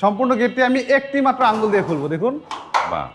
সম্পূর্ণ গেটটি আমি একটি মাত্র আঙ্গুল দিয়ে খুলবো দেখুন। বাহ।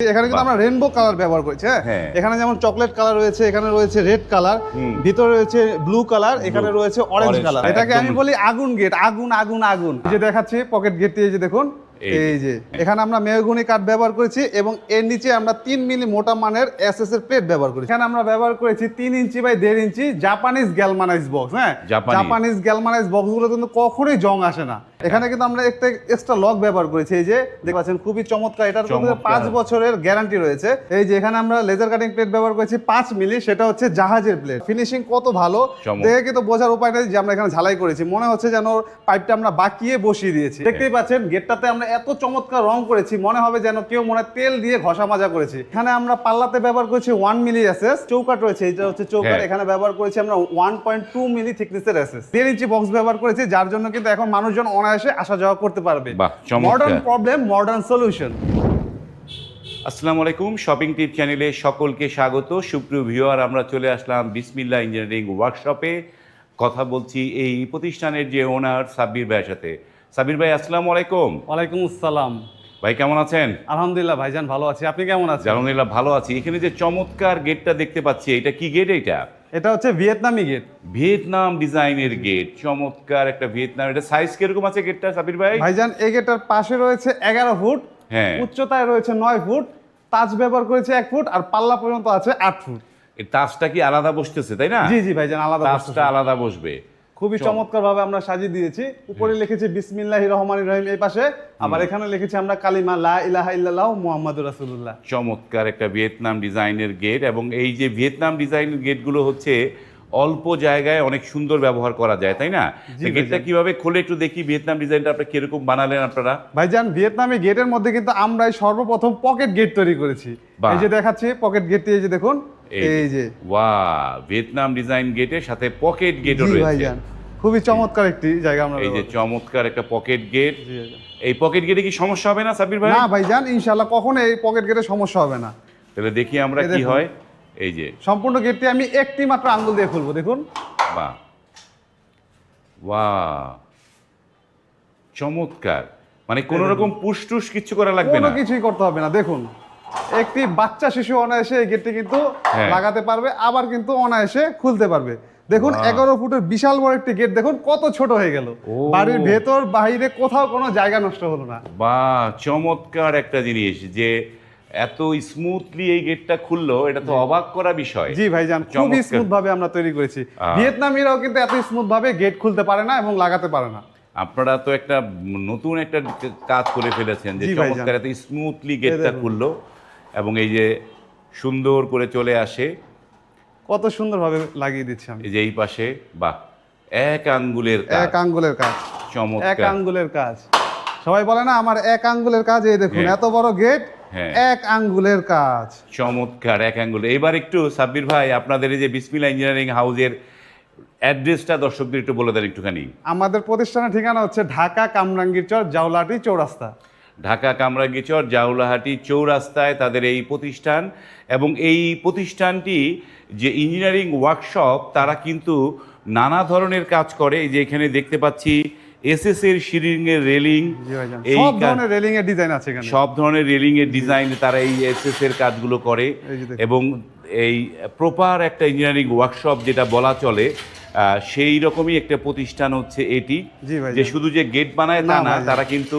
এখানে কিন্তু আমরা রেনবো কালার ব্যবহার করেছি হ্যাঁ? হ্যাঁ। এখানে যেমন চকলেট কালার রয়েছে এখানে রয়েছে রেড কালার ভিতরে রয়েছে ব্লু কালার এখানে রয়েছে অরেঞ্জ কালার হ্যাঁ, এটাকে আমি বলি আগুন গেট আগুন আগুন আগুন। যে দেখাচ্ছি পকেট গেটটি এই যে দেখুন। এই যে। এখানে আমরা মেহগুনি কাঠ ব্যবহার করেছি এবং এর নিচে আমরা তিন মিলি মোটা মানের এসএস এর প্লেট ব্যবহার করেছি। এখানে আমরা ব্যবহার করেছি তিন ইঞ্চি বাই দেড় ইঞ্চি জাপানিজ গ্যালমানাইজ বক্স হ্যাঁ? জাপানিজ গ্যালমানাইজ বক্সগুলো কিন্তু কখনোই জং আসে না। এখানে কিন্তু আমরা একটা এক্সট্রা লক ব্যবহার করেছি এই যে দেখতে পাচ্ছেন খুবই চমৎকার এটার কিন্তু পাঁচ বছরের গ্যারান্টি রয়েছে। এই যে এখানে আমরা লেজার কাটিং প্লেট ব্যবহার করেছি পাঁচ মিলি সেটা হচ্ছে জাহাজের প্লেট ফিনিশিং কত ভালো দেখে কিন্তু বোঝার উপায় নেই যে আমরা এখানে ঝালাই করেছি। মনে হচ্ছে যেন পাইপটা আমরা বাকিয়ে বসিয়ে দিয়েছি। দেখতেই পাচ্ছেন গেটটাতে আমরা এত চমৎকার রং করেছি মনে হবে যেন কেউ মনে তেল দিয়ে ঘষা মাজা করেছি। এখানে আমরা পাল্লাতে ব্যবহার করেছি ওয়ান মিলি এসএস চৌকাট রয়েছে এটা হচ্ছে চৌকাট হ্যাঁ। এখানে ব্যবহার করেছি আমরা ওয়ান পয়েন্ট টু মিলি থিকনেসের এসএস দেড় ইঞ্চি বক্স ব্যবহার করেছি যার জন্য কিন্তু এখন মানুষজন অনায়াসে আসা যাওয়া করতে পারবে। মডার্ন প্রবলেম মডার্ন সলিউশন আসসালামু আলাইকুম শপিং টিপ চ্যানেলে সকলকে স্বাগত। সুপ্রিয় ভিউয়ার আমরা চলে আসলাম বিসমিল্লা ইঞ্জিনিয়ারিং ওয়ার্কশপে কথা বলছি এই প্রতিষ্ঠানের যে ওনার সাব্বির ভাইয়ের সাথে। সাব্বির ভাই আসসালামু আলাইকুম। ওয়ালাইকুম আসসালাম। ভাই কেমন আছেন? আলহামদুলিল্লাহ ভাইজান ভালো আছি। আপনি কেমন আছেন? আলহামদুলিল্লাহ ভালো আছি। এখানে যে চমৎকার গেটটা দেখতে পাচ্ছি এটা কি গেট এটা? এটা হচ্ছে ভিয়েতনামি গেট। ভিয়েতনাম ডিজাইনের গেট চমৎকার একটা ভিয়েতনাম। এটা সাইজ কীরকম আছে গেটটা সাবির ভাই? ভাইজান এই গেটটার পাশে রয়েছে এগারো ফুট হ্যাঁ। উচ্চতায় রয়েছে নয় ফুট তাজ ব্যবহার করেছে এক ফুট আর পাল্লা পর্যন্ত আছে আট ফুট। এই তাজটা কি আলাদা বসতেছে তাই না? জি জি ভাইজান আলাদা তাজটা আলাদা বসবে। খুবই চমৎকার। ভাবে আমরা সাজিয়ে দিয়েছি। উপরে লিখেছি বিসমিল্লাহ রহমান রহিম এই পাশে। আবার এখানে লিখেছি আমরা কালিমা লা ইলাহা ইল্লাল্লাহ মুহাম্মাদুর রাসূলুল্লাহ। চমৎকার একটা ভিয়েতনাম ডিজাইনের গেট এবং এই যে ভিয়েতনাম ডিজাইনের গেটগুলো হচ্ছে অল্প জায়গায় অনেক সুন্দর ব্যবহার করা যায় তাই না? গেটটা কীভাবে খুলে একটু দেখি ভিয়েতনাম ডিজাইনটা আপনারা কীরকম বানালেন আপনারা? ভাইজান ভিয়েতনামে গেটের মধ্যে কিন্তু আমরাই সর্বপ্রথম পকেট গেট তৈরি করেছি। এই যে দেখাচ্ছি পকেট গেটটি এই যে দেখুন। এই যে ওয়া ভিয়েতনাম ডিজাইন গেটের সাথে পকেট গেটও রয়েছে। খুবই চমৎকার একটি জায়গা আমরা এই যে চমৎকার একটা পকেট গেট। এই পকেট গেটে কি সমস্যা হবে না সাবির ভাই? না ভাইজান ইনশাআল্লাহ কখনো এই পকেট গেটে সমস্যা হবে না। তাহলে দেখি আমরা কি হয়। এই যে। সম্পূর্ণ গেটটি আমি একটি মাত্র আঙ্গুল দিয়ে খুলবো দেখুন। বাহ। ওয়া চমৎকার। মানে কোন রকম পুষ্টুস কিছু করা লাগবে কোনো না কিছুই করতে হবে না দেখুন। একটি বাচ্চা শিশু অনায়াসে এই গেটটি কিন্তু হ্যাঁ। লাগাতে পারবে আবার কিন্তু অনায়াসে খুলতে পারবে। দেখুন এগারো ফুটের বিশাল বড় একটি গেট দেখুন কত ছোট হয়ে গেল। বাড়ির ভেতর বাইরে কোথাও কোনো জায়গা নষ্ট হলো না। বা চমৎকার একটা জিনিস যে এত স্মুথলি এই গেটটা খুললো এটা তো অবাক করা বিষয়। জি ভাইজান খুবই। স্মুথ ভাবে আমরা তৈরি করেছি। ভিয়েতনামিরাও কিন্তু এত স্মুথ ভাবে গেট খুলতে পারে না এবং লাগাতে পারে না। আপনারা তো একটা নতুন একটা কাজ করে ফেলেছেন যে চমৎকার এত স্মুথলি গেটটা খুললো। এবং এই যে সুন্দর করে চলে আসে কত সুন্দরভাবে লাগিয়ে দিচ্ছি আমি। এই যে এই পাশে বাহ এক আঙ্গুলের এক আঙ্গুলের কাজ। চমক এক আঙ্গুলের কাজ। সবাই বলে না আমার এক আঙ্গুলের কাজ এই দেখুন হ্যাঁ। এত বড় গেট হ্যাঁ। এক আঙ্গুলের কাজ। চমৎকার এক আঙ্গুল। এবার একটু সাব্বির ভাই আপনাদের এই যে বিসমিল্লা ইঞ্জিনিয়ারিং হাউসের অ্যাড্রেসটা দর্শকদের একটু বলে দেন একটুখানি। আমাদের প্রতিষ্ঠানের ঠিকানা হচ্ছে ঢাকা কামরাঙ্গীর চর জাউলাটি চৌরাস্তা। ঢাকা কামরাঙ্গীচর জাউলাহাটি চৌরাস্তায় তাদের এই প্রতিষ্ঠান এবং এই প্রতিষ্ঠানটি যে ইঞ্জিনিয়ারিং ওয়ার্কশপ তারা কিন্তু নানা ধরনের কাজ করে। যে এখানে দেখতে পাচ্ছি এসএস এর সিরিং এর রেলিং এই সব ধরনের রেলিং এর ডিজাইন আছে এখানে। সব ধরনের রেলিং এর ডিজাইন তারা এই এসএস এর কাজগুলো করে। এবং এই প্রপার একটা ইঞ্জিনিয়ারিং ওয়ার্কশপ যেটা বলা চলে সেই রকমই একটা প্রতিষ্ঠান হচ্ছে এটি যে শুধু যে গেট বানায় তা না তারা কিন্তু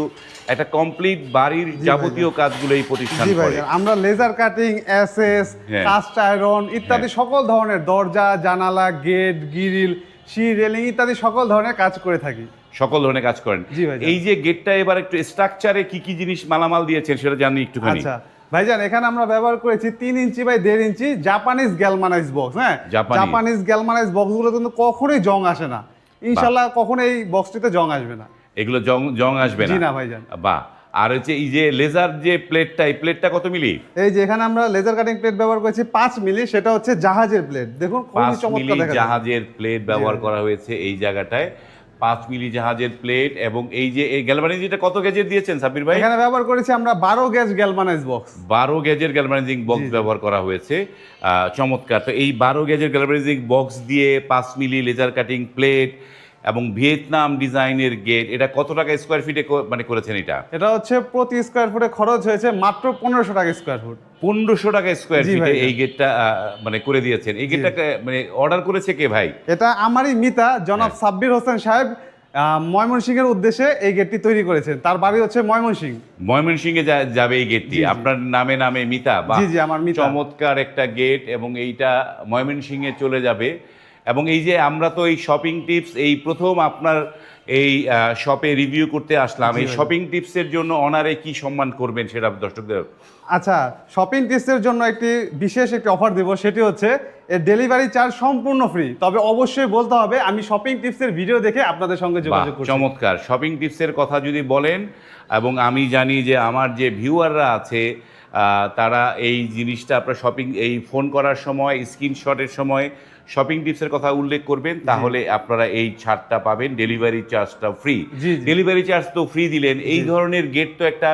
একটা কমপ্লিট বাড়ির যাবতীয় কাজগুলো এই প্রতিষ্ঠান করে। আমরা লেজার কাটিং এসএস হ্যাঁ। কাস্ট আয়রন ইত্যাদি সকল ধরনের দরজা জানালা গেট গিরিল সি রেলিং ইত্যাদি সকল ধরনের কাজ করে থাকি। সকল ধরনের কাজ করেন। এই যে গেটটা এবার একটু স্ট্রাকচারে কি কি জিনিস মালামাল দিয়েছেন সেটা জানি একটুখানি। আচ্ছা। ভাইজান এখানে আমরা ব্যবহার করেছি তিন ইঞ্চি বাই দেড় ইঞ্চি জাপানিজ গ্যালমানাইজ বক্স হ্যাঁ? জাপানিজ গ্যালমানাইজ বক্সগুলো কিন্তু কখনোই জং আসে না। ইনশাল্লাহ কখনো এই বক্সটিতে জং আসবে না। এগুলো জং জং আসবে জি না না ভাইজান। বাহ। আর হচ্ছে এই যে লেজার যে প্লেটটা এই প্লেটটা কত মিলি? এই যে এখানে আমরা লেজার কাটিং প্লেট ব্যবহার করেছি পাঁচ মিলি সেটা হচ্ছে জাহাজের প্লেট দেখুন খুবই চমৎকার। জাহাজের প্লেট ব্যবহার করা হয়েছে এই জায়গাটায়। পাঁচ মিলি জাহাজের প্লেট এবং এই যে এই গ্যালভানিজিটা কত গেজের দিয়েছেন সাবির ভাই? এখানে ব্যবহার করেছি আমরা বারো গ্যাস গ্যালভানাইজ বক্স বারো গেজের গ্যালভানাইজিং বক্স ব্যবহার করা হয়েছে। চমৎকার। তো এই বারো গেজের গ্যালভানাইজিং বক্স দিয়ে পাঁচ মিলি লেজার কাটিং প্লেট এবং ভিয়েতনাম ডিজাইনের গেট এটা কত টাকা স্কোয়ার ফিটে মানে করেছেন এটা? এটা হচ্ছে প্রতি স্কোয়ার ফুটে খরচ হয়েছে মাত্র পনেরোশো টাকা স্কোয়ার ফুট পনেরোশো টাকা স্কোয়ার ফিটে। এই গেটটা মানে করে দিয়েছেন। এই গেটটা মানে অর্ডার করেছে কে ভাই? এটা আমারই মিতা জনাব হ্যাঁ। সাব্বির হোসেন সাহেব ময়মনসিংহের উদ্দেশ্যে এই গেটটি তৈরি করেছেন। তার বাড়ি হচ্ছে ময়মনসিংহ। ময়মনসিংহে যাবে এই গেটটি। আপনার নামে নামে মিতা জি, আমার চমৎকার একটা গেট এবং এইটা ময়মনসিংহে চলে যাবে। এবং এই যে আমরা তো এই শপিং টিপস এই প্রথম আপনার এই শপে রিভিউ করতে আসলাম এই শপিং টিপসের জন্য অনারে কি সম্মান করবেন সেটা দর্শকদের? আচ্ছা শপিং টিপসের জন্য একটি বিশেষ একটি অফার দেব সেটি হচ্ছে এর ডেলিভারি চার্জ সম্পূর্ণ ফ্রি তবে অবশ্যই বলতে হবে আমি শপিং টিপসের ভিডিও দেখে আপনাদের সঙ্গে যোগাযোগ করছি। চমৎকার। শপিং টিপসের কথা যদি বলেন এবং আমি জানি যে আমার যে ভিউয়াররা আছে তারা এই জিনিসটা আপনার শপিং এই ফোন করার সময় স্ক্রিনশটের সময় শপিং টিপসের কথা উল্লেখ করবেন তাহলে আপনারা এই ছাড়টা পাবেন ডেলিভারি চার্জটা ফ্রি। ডেলিভারি চার্জ তো ফ্রি দিলেন। এই ধরনের গেট তো একটা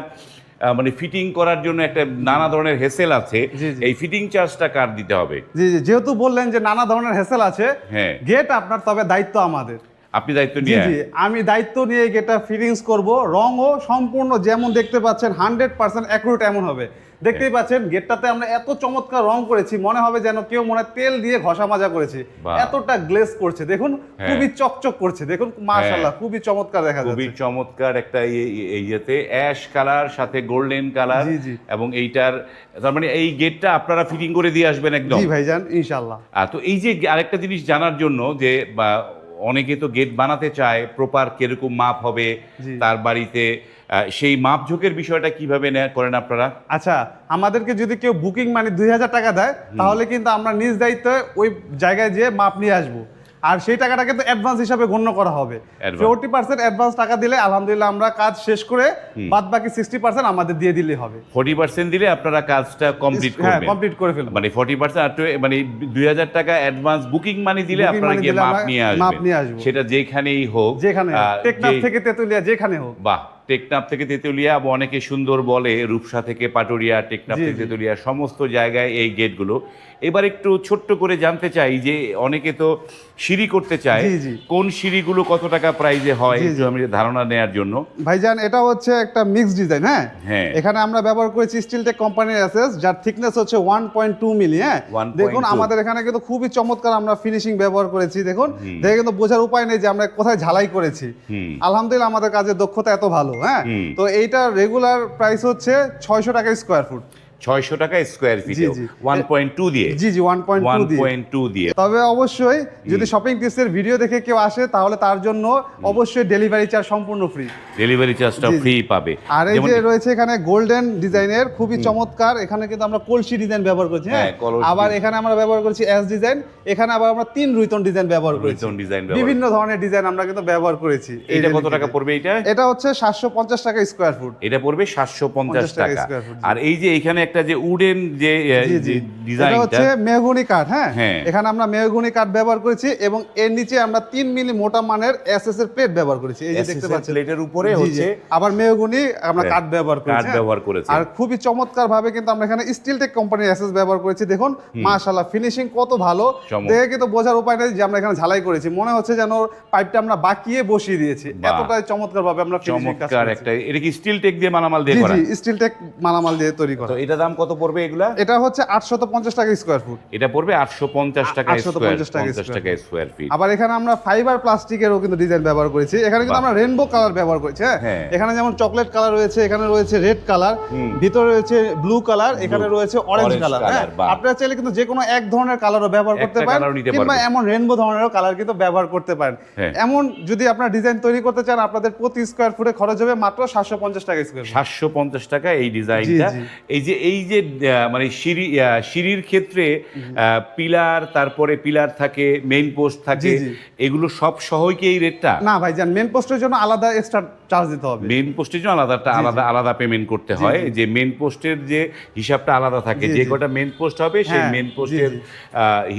মানে ফিটিং করার জন্য একটা নানা ধরনের হেসেল আছে। এই ফিটিং চার্জটা কার দিতে হবে? জি জি। যেহেতু বললেন যে নানা ধরনের হেসেল আছে হ্যাঁ। গেট আপনার তবে দায়িত্ব আমাদের। আপনি দায়িত্ব নিয়ে জি আমি দায়িত্ব নিয়ে গেটটা ফিটিংস করব। রঙও সম্পূর্ণ যেমন দেখতে পাচ্ছেন হান্ড্রেড পার্সেন্ট অ্যাকুরেট এমন হবে। দেখতেই পাচ্ছেন গেটটাতে আমরা এত চমৎকার রং করেছি মনে হবে যেন কেউ মনে হয় তেল দিয়ে ঘষা মাজা করেছে। এতটা গ্লেস করছে দেখুন হ্যাঁ। খুবই চকচক করছে দেখুন মাশাআল্লাহ খুবই চমৎকার দেখা খুবই চমৎকার একটা ইয়ে- ইয়ে- ইয়েতে অ্যাশ কালার সাথে গোল্ডেন কালার। এবং এইটার তার মানে এই গেটটা আপনারা ফিটিং করে দিয়ে আসবেন একদম। জি ভাইজান ইনশাআল্লাহ। আর তো এই যে আরেকটা জিনিস জানার জন্য যে বা, অনেকে তো গেট বানাতে চায় প্রপার কীরকম মাপ হবে তার বাড়িতে সেই মাপ ঝোঁকের বিষয়টা কীভাবে করেন আপনারা? আচ্ছা আমাদেরকে যদি কেউ বুকিং মানে দুই হাজার টাকা দেয় তাহলে কিন্তু আমরা নিজ দায়িত্বে ওই জায়গায় যেয়ে মাপ নিয়ে আসব। আর সেই টাকাটা কিন্তু অ্যাডভান্স হিসাবে গণ্য করা হবে। ফোরটি পার্সেন্ট অ্যাডভান্স টাকা দিলে আলহামদুলিল্লাহ আমরা কাজ শেষ করে বাদ বাকি সিক্সটি পার্সেন্ট আমাদের দিয়ে দিলে হবে। ফোর্টি পার্সেন্ট দিলে আপনারা কাজটা কমপ্লিট হ্যাঁ কমপ্লিট করে ফেলব। মানে ফোর্টি পার্সেন্ট মানে দুই হাজার টাকা অ্যাডভান্স বুকিং মানি দিলে আপনারা গিয়ে মাপ নিয়ে আসবেন। সেটা যেখানেই হোক যেখানে টেকনাফ থেকে তেতুলিয়া যেখানে হোক। বাহ। টেকনাফ থেকে তেঁতুলিয়া বা অনেকে সুন্দর বলে রূপসা থেকে পাটুরিয়া টেকনাফ থেকে তেঁতুলিয়া তেতুলিয়া সমস্ত জায়গায় এই গেটগুলো এবার একটু ছোট্ট করে জানতে চাই যে অনেকে তো সিঁড়ি করতে চায়। কোন সিঁড়িগুলো কত টাকা প্রাইজে হয় একটু আমি ধারণা নেয়ার জন্য। ভাইজান এটা হচ্ছে একটা মিক্স ডিজাইন হ্যাঁ? হ্যাঁ। এখানে আমরা ব্যবহার করেছি স্টিল টেক কোম্পানির অ্যাসেস যার থিকনেস হচ্ছে ওয়ান পয়েন্ট টু মিলি হ্যাঁ? দেখুন আমাদের এখানে কিন্তু খুবই চমৎকার আমরা ফিনিশিং ব্যবহার করেছি দেখুন। দেখে কিন্তু বোঝার উপায় নেই যে আমরা কোথায় ঝালাই করেছি। আলহামদুলিল্লাহ আমাদের কাজের দক্ষতা এত ভালো হ্যাঁ? তো এইটার রেগুলার প্রাইস হচ্ছে ছয়শো টাকা স্কোয়ার ফুট ছয়শো টাকা square feet. One point two দিয়ে। G G one point one point two দিয়ে। তবে অবশ্যই যদি শপিং টিপসের ভিডিও দেখে কেউ আসে তাহলে তার জন্য অবশ্যই ডেলিভারি চার্জ সম্পূর্ণ ফ্রি ডেলিভারি চার্জটা। ফ্রি পাবে। আর এই যে রয়েছে এখানে গোল্ডেন ডিজাইনের খুবই চমৎকার। এখানে কিন্তু আমরা কলসি ডিজাইন ব্যবহার করছি হ্যাঁ? হ্যাঁ, আবার এখানে আমরা ব্যবহার করছি এস ডিজাইন এখানে আবার আমরা তিন রুইতন ডিজাইন ব্যবহার করেছি। রুইতন ডিজাইন বিভিন্ন ধরনের ডিজাইন আমরা কিন্তু ব্যবহার করেছি এটা কত টাকা পড়বে এটা এটা হচ্ছে সাতশো পঞ্চাশ টাকা স্কোয়ার ফুট এটা পড়বে সাতশো পঞ্চাশ টাকা। আর এই যে এখানে একটা যে উডেন যে এটা ডিজাইনটা হচ্ছে মেহগুনি কাঠ হ্যাঁ? হ্যাঁ। এখানে আমরা মেহগুনি কাঠ ব্যবহার করেছি এবং এর নিচে আমরা তিন মিলি মোটা মানের এসএস এর প্লেট ব্যবহার করেছি। এই যে দেখতে পাচ্ছেন। প্লেটের উপরে। হচ্ছে আবার মেহগুনি আমরা হ্যাঁ, কাঠ ব্যবহার কাঠ করেছি হ্যাঁ। ব্যবহার করেছে। আর খুবই চমৎকার ভাবে কিন্তু আমরা এখানে স্টিল টেক কোম্পানির এসএস ব্যবহার করেছি। দেখুন মাশাআল্লাহ ফিনিশিং কত ভালো। দেখে কিন্তু বোঝার উপায় নেই যে আমরা এখানে ঝালাই করেছি। মনে হচ্ছে যেন পাইপটা আমরা বাকিয়ে বসিয়ে দিয়েছি। এতটাই চমৎকার ভাবে আমরা চমৎকার একটা এটা কি স্টিল টেক দিয়ে মালামাল দিয়ে করা? জি স্টিল টেক মালামাল দিয়ে তৈরি করা। তো এটা দাম কত পড়বে এগুলা? এটা হচ্ছে আটশত পঞ্চাশ টাকা স্কোয়ার ফুট এটা পড়বে আটশো পঞ্চাশ টাকা 850 টাকা পঞ্চাশ square টাকা স্কোয়ার ফিট আবার এখানে আমরা ফাইবার প্লাস্টিকেরও কিন্তু ডিজাইন ব্যবহার করেছি। এখানে কিন্তু আমরা রেনবো কালার ব্যবহার করেছি হ্যাঁ? হ্যাঁ। এখানে যেমন চকলেট কালার রয়েছে এখানে রয়েছে রেড কালার ভিতরে রয়েছে ব্লু কালার এখানে রয়েছে অরেঞ্জ কালার হ্যাঁ? আপনারা চাইলে কিন্তু যে কোনো এক ধরনের কালারও ব্যবহার করতে পারেন কিংবা এমন রেনবো ধরনেরও কালার কিন্তু ব্যবহার করতে পারেন। হ্যাঁ। এমন যদি আপনার ডিজাইন তৈরি করতে চান আপনাদের প্রতি স্কোয়ার ফুটে খরচ হবে মাত্র সাতশো পঞ্চাশ টাকা স্কোয়ার সাতশো পঞ্চাশ টাকা এই ডিজাইনটা এই যে এই যে মানে সিঁড়ি সিঁড়ির ক্ষেত্রে পিলার তারপরে পিলার থাকে মেইন পোস্ট থাকে। এগুলো সব সহই কি এই রেটটা না ভাই যান মেন পোস্টের জন্য আলাদা এক্সট্রা চার্জ দিতে হবে। মেন পোস্টের জন্য আলাদাটা আলাদা আলাদা পেমেন্ট করতে হয়। যে মেন পোস্টের যে হিসাবটা আলাদা থাকে যে। কটা মেন পোস্ট হবে সেই হ্যাঁ, মেন পোস্টের।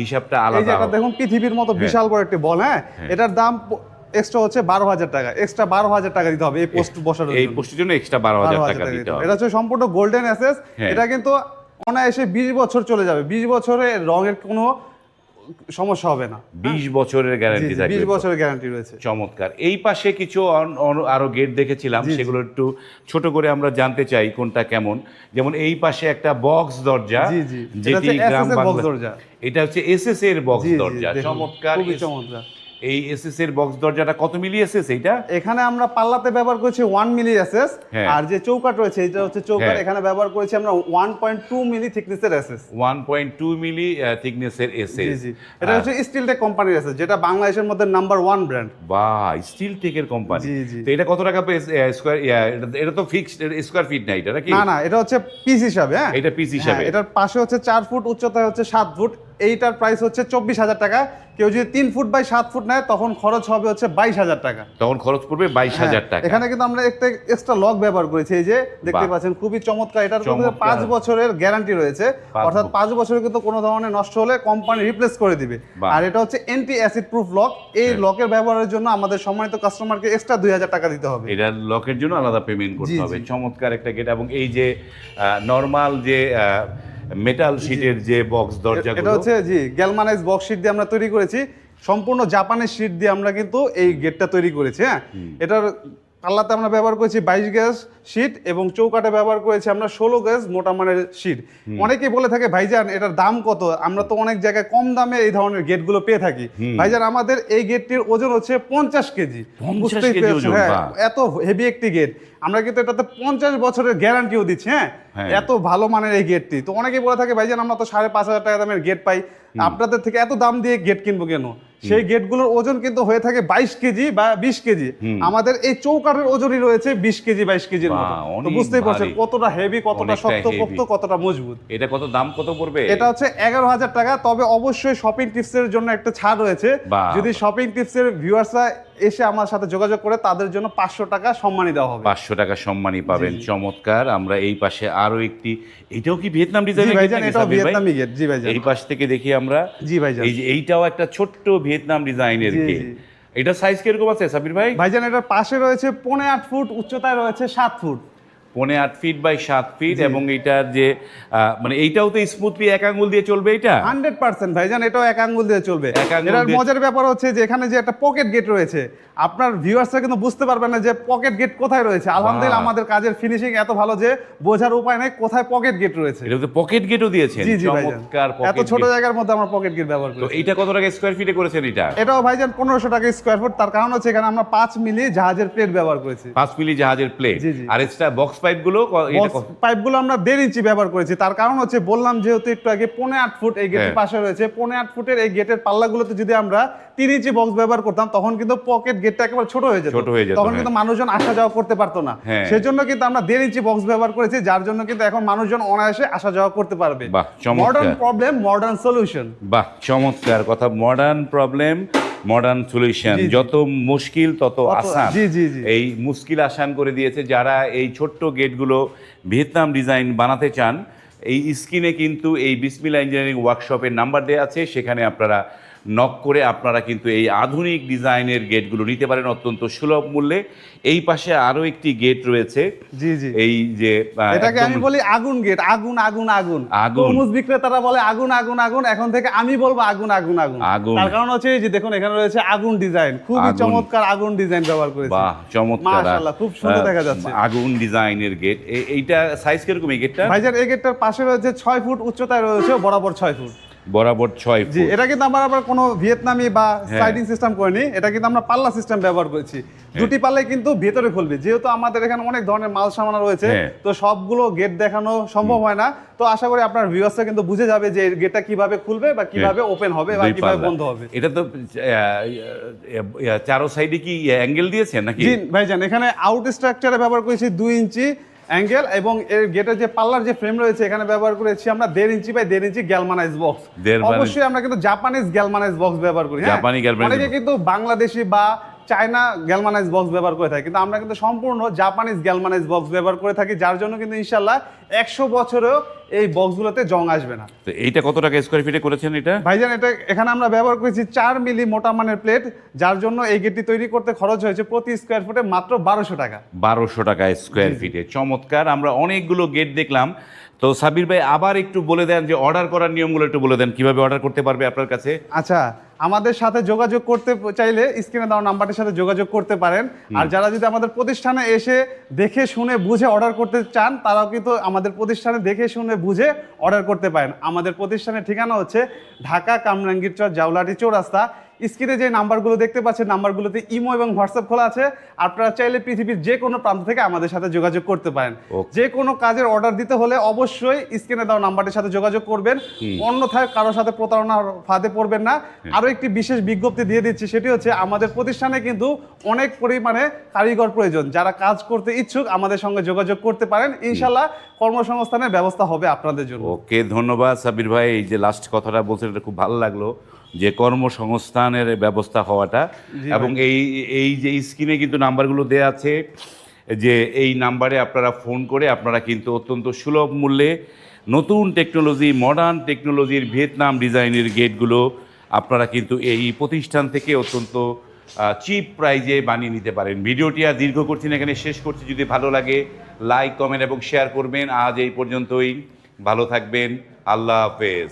হিসাবটা আলাদা। দেখুন পৃথিবীর মতো বিশাল বড় একটি বল হ্যাঁ? এটার দাম এক্সট্রা হচ্ছে বারো হাজার টাকা। এক্সট্রা বারো হাজার টাকা দিতে হবে এই পোস্ট বসানোর এই পোস্টের জন্য এক্সট্রা বারো হাজার টাকা দিতে হবে। এটা হচ্ছে সম্পূর্ণ গোল্ডেন অ্যাসেস। এটা কিন্তু অনায়াসে বিশ বছর চলে যাবে। বিশ বছরে রঙের কোনো সমস্যা হবে না। বিশ বছরের গ্যারান্টি বিশ বছরের গ্যারান্টি রয়েছে। চমৎকার। এই পাশে কিছু আরও গেট দেখেছিলাম। সেগুলো একটু ছোট করে আমরা জানতে চাই কোনটা কেমন। যেমন এই পাশে একটা বক্স দরজা। যেটি গ্রাম বাংলা দরজা। এটা হচ্ছে এসএস এর বক্স দরজা। চমৎকার। খুবই চমৎকার। এই এসএস এর বক্স দরজাটা কত মিলি এসএস এইটা? এখানে আমরা পাল্লাতে ব্যবহার করেছি ওয়ান মিলি এসএস হ্যাঁ। আর যে চৌকাট রয়েছে এটা হচ্ছে চৌকাট হ্যাঁ। এখানে ব্যবহার করেছি আমরা one point two milli থিকনেসের SS one point two milli থিকনেসের SS জি এটা হচ্ছে স্টিল টেক কোম্পানির এসএস যেটা বাংলাদেশের মধ্যে নাম্বার ওয়ান ব্র্যান্ড বা স্টিল টেকের কোম্পানি। তো এটা কত টাকা স্কোয়ার এটা তো ফিক্সড স্কোয়ার ফিট না এটা নাকি? না না এটা হচ্ছে পিস হিসাবে হ্যাঁ। এটা হিসাবে। হ্যাঁ, এটার পাশে হচ্ছে চার ফুট উচ্চতায় হচ্ছে সাত ফুট। এইটার প্রাইস হচ্ছে চব্বিশ হাজার টাকা। কেউ যদি তিন ফুট বাই সাত ফুট নেয় তখন খরচ হবে হচ্ছে বাইশ হাজার টাকা। তখন খরচ পড়বে বাইশ হাজার হ্যাঁ, টাকা। এখানে কিন্তু আমরা একটা এক্সট্রা লক ব্যবহার করেছি এই যে দেখতে পাচ্ছেন খুবই চমৎকার। এটার কিন্তু পাঁচ বছরের গ্যারান্টি রয়েছে। অর্থাৎ পাঁচ বছরে কিন্তু কোনো ধরনের নষ্ট হলে কোম্পানি রিপ্লেস করে দিবে। আর এটা হচ্ছে এন্টি অ্যাসিড প্রুফ লক এই হ্যাঁ। লকের ব্যবহারের জন্য আমাদের সম্মানিত কাস্টমারকে এক্সট্রা দুই হাজার টাকা দিতে হবে। এটা লকের জন্য আলাদা পেমেন্ট করতে হবে। চমৎকার একটা গেট এবং এই যে নর্মাল যে মেটাল শিটের যে বক্স দরজা এটা হচ্ছে জি গ্যালমানাইজ বক্স শিট দিয়ে আমরা তৈরি করেছি। সম্পূর্ণ জাপানের শিট দিয়ে আমরা কিন্তু এই গেটটা তৈরি করেছি হ্যাঁ? এটার পাল্লাতে আমরা ব্যবহার করেছি বাইশ গ্যাস শিট এবং চৌকাটে ব্যবহার করেছি আমরা ষোলো গ্যাস মোটা মানের শিট অনেকেই বলে থাকে ভাইজান এটার দাম কত? আমরা তো অনেক জায়গায় কম দামে এই ধরনের গেটগুলো পেয়ে থাকি। ভাইজান আমাদের এই গেটটির ওজন হচ্ছে পঞ্চাশ কেজি। বুঝতেই হ্যাঁ, এত হেভি একটি গেট আমরা কিন্তু এটাতে পঞ্চাশ বছরের গ্যারান্টিও দিচ্ছি হ্যাঁ? হ্যাঁ। এত ভালো মানের এই গেটটি তো অনেকেই বলে থাকে ভাইজান আমরা তো সাড়ে পাঁচ হাজার টাকা দামের গেট পাই। আপনাদের থেকে এত দাম দিয়ে গেট কিনবো কেন? সেই গেটগুলোর ওজন কিন্তু হয়ে থাকে বাইশ কেজি বা বিশ কেজি। আমাদের এই চৌকাঠের ওজনই রয়েছে বিশ কেজি বাইশ কেজির মতো। বুঝতেই পারছেন কতটা হেভি কতটা অনেকটা শক্ত পোক্ত কতটা মজবুত। এটা কত দাম কত পড়বে? এটা হচ্ছে এগারো হাজার টাকা তবে অবশ্যই শপিং টিপসের জন্য একটা ছাড় রয়েছে। যদি শপিং টিপসের ভিউয়ার্সরা এসে আমার সাথে যোগাযোগ করে তাদের জন্য পাঁচশো টাকা সম্মানই দেওয়া হবে। পাঁচশো টাকা সম্মানই পাবেন। চমৎকার। আমরা এই পাশে আরও একটি এটাও কি ভিয়েতনাম ডিজাইন ভাইজান এটাও ভিয়েতনামি গেট জি ভাইজান। এই পাশ থেকে দেখি আমরা। জি ভাইজান। এই যে এইটাও একটা ছোট্ট ভিয়েতনাম ডিজাইনের গেট। এটা সাইজ কীরকম আছে সাবির ভাই? ভাইজান এটার পাশে রয়েছে পনেরো আট ফুট উচ্চতায় রয়েছে সাত ফুট। পনে আট ফিট বাই সাত ফিট এবং এটার যে মানে এইটাও তো স্মুথলি এক আঙ্গুল দিয়ে চলবে এটা হান্ড্রেড পার্সেন্ট ভাইজান এটাও এক আঙ্গুল দিয়ে চলবে। এটার মজার ব্যাপার হচ্ছে যে এখানে যে একটা পকেট গেট রয়েছে আপনার ভিউয়ার্সরা কিন্তু বুঝতে পারবে না যে পকেট গেট কোথায় রয়েছে। আলহামদুলিল্লাহ আমাদের কাজের ফিনিশিং এত ভালো যে বোঝার উপায় নেই কোথায় পকেট গেট রয়েছে। এটা তো পকেট গেটও দিয়েছেন। চমৎকার এত ছোট জায়গার মধ্যে আমরা পকেট গেট ব্যবহার তো করি এইটা কত টাকা স্কোয়ার ফিটে করেছেন এটা এটাও ভাইজান পনেরোশো টাকা স্কোয়ার ফুট তার কারণ হচ্ছে এখানে আমরা পাঁচ মিলি জাহাজের প্লেট ব্যবহার করেছি। পাঁচ মিলি জাহাজের প্লেট। আর এক্সট্রা বক্স পাইপগুলো ক- এটা বক্স ক- পাইপগুলো আমরা দেড় ইঞ্চি ব্যবহার করেছি। তার কারণ হচ্ছে বললাম যেহেতু একটু আগে পৌনে আট ফুট এই গেটের হ্যাঁ। পাশে রয়েছে। পৌনে আট ফুটের এই গেটের পাল্লাগুলোতে যদি আমরা তিন ইঞ্চি বক্স ব্যবহার করতাম তখন কিন্তু পকেট গেটটা একেবারে ছোট হয়ে যেত। হয়ে তখন হ্যাঁ। কিন্তু মানুষজন আসা যাওয়া করতে পারতো না। হ্যাঁ। সেজন্য কিন্তু আমরা দেড় ইঞ্চি বক্স ব্যবহার করেছি যার জন্য কিন্তু এখন মানুষজন অনায়াসে আসা যাওয়া করতে পারবে। মডার্ন প্রবলেম মডার্ন সলিউশন বাহ চমৎকার কথা। Modern problem modern solution. যত মুশকিল তত আসান। এই মুশকিল আসান করে দিয়েছে যারা এই ছোট্ট গেটগুলো ভিয়েতনাম ডিজাইন বানাতে চান এই স্ক্রিনে কিন্তু এই বিসমিলা ইঞ্জিনিয়ারিং ওয়ার্কশপের নাম্বার দেওয়া আছে সেখানে আপনারা নক করে আপনারা কিন্তু এই আধুনিক ডিজাইনের গেটগুলো নিতে পারেন অত্যন্ত সুলভ মূল্যে। এই পাশে আরও একটি গেট রয়েছে। জি জি। এই যে এটাকে আমি বলি আগুন গেট আগুন আগুন আগুন। আগুন। বিক্রেতারা বলে আগুন আগুন আগুন। এখন থেকে আমি বলব আগুন আগুন আগুন। আগুন। তার কারণ হচ্ছে এই যে দেখুন এখানে রয়েছে আগুন ডিজাইন। খুবই চমৎকার আগুন ডিজাইন ব্যবহার করেছি। বাহ চমৎকার। মাশাআল্লাহ, খুব সুন্দর দেখা যাচ্ছে। আগুন ডিজাইনের গেট। এইটা সাইজ কীরকম এই গেটটা ভাইজান এই গেটটার পাশে রয়েছে ছয় ফুট উচ্চতায় রয়েছে বরাবর ছয় ফুট। বরাবর ছয় জি এটা কিন্তু আমরা আবার কোনো ভিয়েতনামি বা হ্যাঁ। স্লাইডিং সিস্টেম করিনি এটা কিন্তু আমরা পাল্লা সিস্টেম ব্যবহার করেছি। দুটি পাল্লাই কিন্তু ভেতরে খুলবে যেহেতু আমাদের এখানে অনেক ধরনের মাল সামানা রয়েছে হ্যাঁ। তো সবগুলো গেট দেখানো সম্ভব হয় না। তো আশা করি আপনার ভিউয়ার্সরা কিন্তু বুঝে যাবে যে গেটটা কীভাবে খুলবে বা কীভাবে ওপেন হবে বা কীভাবে বন্ধ হবে। এটা তো চারো সাইডে কি অ্যাঙ্গেল দিয়েছেন নাকি? জি ভাইজান এখানে আউট স্ট্রাকচারে ব্যবহার করেছি দুই ইঞ্চি অ্যাঙ্গেল এবং এর গেটের যে পাল্লার যে ফ্রেম রয়েছে এখানে ব্যবহার করেছি আমরা দেড় ইঞ্চি বাই দেড় ইঞ্চি গ্যালমানাইজ বক্স। অবশ্যই আমরা কিন্তু জাপানিজ গ্যালমানাইজ বক্স ব্যবহার করি হ্যাঁ? জাপানি অনেকে কিন্তু বাংলাদেশি বা চায়না গ্যালমানাইজ বক্স ব্যবহার করে থাকি। কিন্তু আমরা কিন্তু সম্পূর্ণ জাপানিজ গ্যালমানাইজ বক্স ব্যবহার করে থাকি যার জন্য কিন্তু ইনশাল্লাহ একশো বছরেও এই বক্সগুলোতে জং আসবে না। তো এইটা কত টাকা স্কোয়ার ফিটে করেছেন এটা? ভাইজান এটা এখানে আমরা ব্যবহার করেছি চার মিলি মোটা মানের প্লেট যার জন্য এই গেটটি তৈরি করতে খরচ হয়েছে প্রতি স্কোয়ার ফুটে মাত্র বারোশো টাকা। বারোশো টাকা স্কোয়ার ফিটে চমৎকার আমরা অনেকগুলো গেট দেখলাম। তো সাবির ভাই আবার একটু বলে দেন যে অর্ডার করার নিয়মগুলো একটু বলে দেন কীভাবে অর্ডার করতে পারবে আপনার কাছে? আচ্ছা আমাদের সাথে যোগাযোগ করতে চাইলে স্ক্রিনে দেওয়া নাম্বারটির সাথে যোগাযোগ করতে পারেন। আর যারা যদি আমাদের প্রতিষ্ঠানে এসে দেখে শুনে বুঝে অর্ডার করতে চান তারাও কিন্তু আমাদের প্রতিষ্ঠানে দেখে শুনে বুঝে অর্ডার করতে পারেন। আমাদের প্রতিষ্ঠানের ঠিকানা হচ্ছে ঢাকা কামরাঙ্গীর চর জাউলাটি চৌরাস্তা স্ক্রিনে যে নাম্বারগুলো দেখতে পাচ্ছেন নাম্বারগুলোতে ইমো এবং হোয়াটসঅ্যাপ খোলা আছে। আপনারা চাইলে পৃথিবীর যে কোনো প্রান্ত থেকে আমাদের সাথে যোগাযোগ করতে পারেন. যে কোনো কাজের অর্ডার দিতে হলে অবশ্যই স্ক্রিনে দেওয়া নাম্বারটির সাথে যোগাযোগ করবেন। অন্যথায় কারোর সাথে প্রতারণার ফাঁদে পড়বেন না। আরও একটি বিশেষ বিজ্ঞপ্তি দিয়ে দিচ্ছি সেটি হচ্ছে আমাদের প্রতিষ্ঠানে কিন্তু অনেক পরিমাণে কারিগর প্রয়োজন। যারা কাজ করতে ইচ্ছুক আমাদের সঙ্গে যোগাযোগ করতে পারেন। ইনশাল্লাহ কর্মসংস্থানের ব্যবস্থা হবে আপনাদের জন্য। ওকে ধন্যবাদ সাবির ভাই। এই যে লাস্ট কথাটা বলছেন এটা খুব ভালো লাগল। যে কর্মসংস্থানের ব্যবস্থা হওয়াটা এবং এই এই যে স্ক্রিনে কিন্তু নাম্বারগুলো দেওয়া আছে যে এই নাম্বারে আপনারা ফোন করে আপনারা কিন্তু অত্যন্ত সুলভ মূল্যে নতুন টেকনোলজি মডার্ন টেকনোলজির ভিয়েতনাম ডিজাইনের গেটগুলো আপনারা কিন্তু এই প্রতিষ্ঠান থেকে অত্যন্ত চিপ প্রাইজে বানিয়ে নিতে পারেন। ভিডিওটি আর দীর্ঘ করছি না এখানে শেষ করছি। যদি ভালো লাগে লাইক কমেন্ট এবং শেয়ার করবেন। আজ এই পর্যন্তই। ভালো থাকবেন। আল্লাহ হাফেজ।